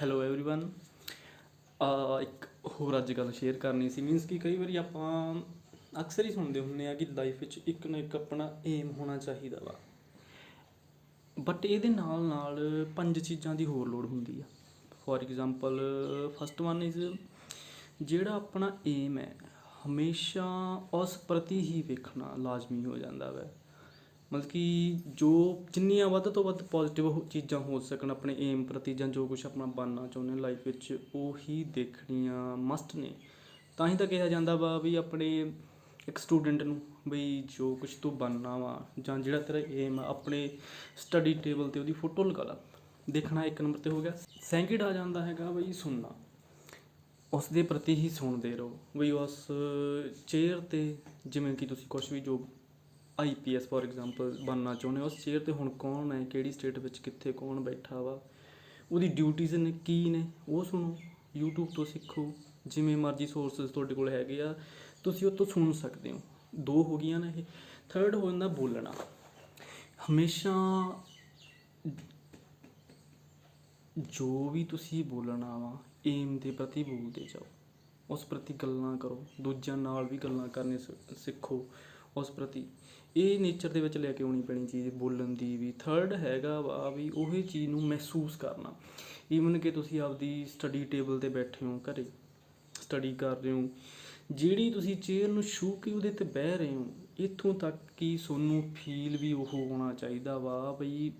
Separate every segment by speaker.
Speaker 1: Hello everyone ਆ ਇੱਕ ਹੋਰ ਅੱਜ ਗੱਲ ਸ਼ੇਅਰ ਕਰਨੀ ਸੀ ਮੀਨਸ ਕਿ ਕਈ ਵਾਰੀ ਆਪਾਂ ਅਕਸਰ ਹੀ ਸੁਣਦੇ ਹੁੰਦੇ ਆ ਕਿ ਲਾਈਫ ਵਿੱਚ ਇੱਕ ਨਾ ਇੱਕ ਆਪਣਾ ਏਮ ਹੋਣਾ ਚਾਹੀਦਾ ਵਾ ਬਟ ਇਹਦੇ ਨਾਲ ਨਾਲ ਪੰਜ ਚੀਜ਼ਾਂ ਦੀ ਹੋਰ ਲੋੜ ਹੁੰਦੀ ਆ for example first one is ਜਿਹੜਾ ਆਪਣਾ ਏਮ ਹੈ ਹਮੇਸ਼ਾ ਉਸ ਪ੍ਰਤੀ ਹੀ ਵੇਖਣਾ ਲਾਜ਼ਮੀ ਹੋ ਜਾਂਦਾ ਵੈ ਮਤਲਬ ਕਿ ਜੋ ਜਿੰਨੀਆਂ ਵੱਧ ਤੋਂ ਵੱਧ ਪੋਜ਼ਿਟਿਵ ਚੀਜ਼ਾਂ ਹੋ ਸਕਣ ਆਪਣੇ ਏਮ ਪ੍ਰਤੀ ਜਾਂ ਜੋ ਕੁਝ ਆਪਣਾ ਬਣਨਾ ਚਾਹੁੰਦੇ ਲਾਈਫ ਵਿੱਚ, ਉਹ ਹੀ ਦੇਖਣੀਆਂ ਮਸਟ ਨੇ। ਤਾਂ ਹੀ ਤਾਂ ਕਿਹਾ ਜਾਂਦਾ ਵਾ ਵੀ ਆਪਣੇ ਇੱਕ ਸਟੂਡੈਂਟ ਨੂੰ ਬਈ ਜੋ ਕੁਝ ਤੂੰ ਬਣਨਾ ਵਾ ਜਾਂ ਜਿਹੜਾ ਤੇਰਾ ਏਮ ਆ, ਆਪਣੇ ਸਟੱਡੀ ਟੇਬਲ ਤੇ ਉਹਦੀ ਫੋਟੋ ਲਗਾ ਲਾ। ਦੇਖਣਾ ਇੱਕ ਨੰਬਰ ਤੇ ਹੋ ਗਿਆ। ਸੈਕਿੰਡ ਆ ਜਾਂਦਾ ਹੈਗਾ ਬਈ ਸੁਣਨਾ। ਉਸ ਦੇ ਪ੍ਰਤੀ ਹੀ ਸੁਣਦੇ ਰਹੋ। ਵੀ ਉਸ ਚੇਅਰ ਤੇ ਜਿਵੇਂ ਕਿ ਤੁਸੀਂ ਕੁਝ ਵੀ ਜੋ ਆਈਪੀਐਸ ਫੋਰ ਐਗਜ਼ਾਮਪਲ ਬਣਨਾ ਚਾਹੁੰਦੇ ਹੋ। ਉਸ ਚੇਅਰ ਤੇ ਹੁਣ ਕੌਣ ਹੈ? ਕਿਹੜੀ ਸਟੇਟ ਵਿੱਚ ਕਿੱਥੇ ਕੌਣ ਬੈਠਾ ਵਾ? ਉਹਦੀ ਡਿਊਟੀਜ਼ ਨੇ, ਕੀ ਨੇ? ਉਹ ਸੁਣੋ। YouTube ਤੋਂ ਸਿੱਖੋ। ਜਿਵੇਂ ਮਰਜ਼ੀ ਸੋਰਸਸ ਤੁਹਾਡੇ ਕੋਲ ਹੈਗੇ ਆ। ਤੁਸੀਂ ਉਹ ਤੋਂ ਸੁਣ ਸਕਦੇ ਹੋ। ਦੋ ਹੋ ਗਈਆਂ ਨੇ ਇਹ। ਥਰਡ ਹੋ ਜਾਂਦਾ ਬੋਲਣਾ। ਹਮੇਸ਼ਾ ਜੋ ਵੀ ਤੁਸੀਂ ਬੋਲਣਾ ਵਾ ਏਮ ਦੇ ਪ੍ਰਤੀ ਬੋਲਦੇ ਜਾਓ। ਉਸ ਪ੍ਰਤੀ ਗੱਲਾਂ ਕਰੋ। ਦੂਜਿਆਂ ਨਾਲ ਵੀ ਗੱਲਾਂ ਕਰਨੇ ਸਿੱਖੋ। ਉਸ ਪ੍ਰਤੀ। ਇਹ ਨੇਚਰ ਦੇ ਵਿੱਚ ਲੈ ਕੇ ਆਉਣੀ ਪੈਣੀ ਚੀਜ਼, ਬੋਲਣ ਦੀ ਵੀ। ਥਰਡ ਹੈਗਾ ਵਾ ਵੀ ਉਹੀ ਚੀਜ਼ ਨੂੰ ਮਹਿਸੂਸ ਕਰਨਾ। ਈਵਨ ਕਿ ਤੁਸੀਂ ਆਪਦੀ ਸਟੱਡੀ ਟੇਬਲ ਤੇ ਬੈਠੇ ਹੋ, ਘਰੇ ਸਟੱਡੀ ਕਰ ਰਹੇ ਹੋ, ਜਿਹੜੀ ਤੁਸੀਂ ਚੇਅਰ ਨੂੰ ਛੂ ਕੇ ਉਹਦੇ ਤੇ ਬਹਿ ਰਹੇ ਹੋ, ਇੱਥੋਂ ਤੱਕ ਕਿ ਤੁਹਾਨੂੰ ਫੀਲ ਵੀ ਉਹ ਹੋਣਾ ਚਾਹੀਦਾ ਵਾ, ਬਈ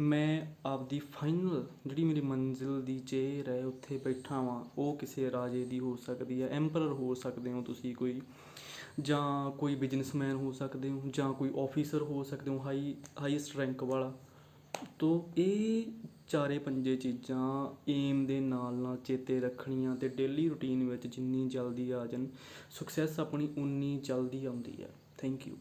Speaker 1: ਮੈਂ ਆਪਦੀ ਫਾਈਨਲ ਜਿਹੜੀ ਮੇਰੀ ਮੰਜ਼ਿਲ ਦੀ ਚੇਅਰ ਹੈ, ਉੱਥੇ ਬੈਠਾ ਵਾਂ। ਉਹ ਕਿਸੇ ਰਾਜੇ ਦੀ ਹੋ ਸਕਦੀ ਹੈ ਐਮਪਰਰ ਹੋ ਸਕਦੇ ਹੋ ਤੁਸੀਂ ਕੋਈ, ਜਾਂ ਕੋਈ ਬਿਜ਼ਨਸਮੈਨ ਹੋ ਸਕਦੇ ਹੋ, ਜਾਂ ਕੋਈ ਆਫੀਸਰ ਹੋ ਸਕਦੇ ਹੋ ਹਾਈ ਹਾਈਐਸਟ ਰੈਂਕ ਵਾਲਾ। ਤੋ ਇਹ ਚਾਰੇ ਪੰਜੇ ਚੀਜ਼ਾਂ ਏਮ ਦੇ ਨਾਲ ਨਾਲ ਚੇਤੇ ਰੱਖਣੀਆਂ ਤੇ ਡੇਲੀ ਰੁਟੀਨ ਵਿੱਚ ਜਿੰਨੀ ਜਲਦੀ ਆ ਜਾਣ ਸਕਸੈਸ ਆਪਣੀ ਉਨੀ ਜਲਦੀ ਆਉਂਦੀ ਹੈ। Thank you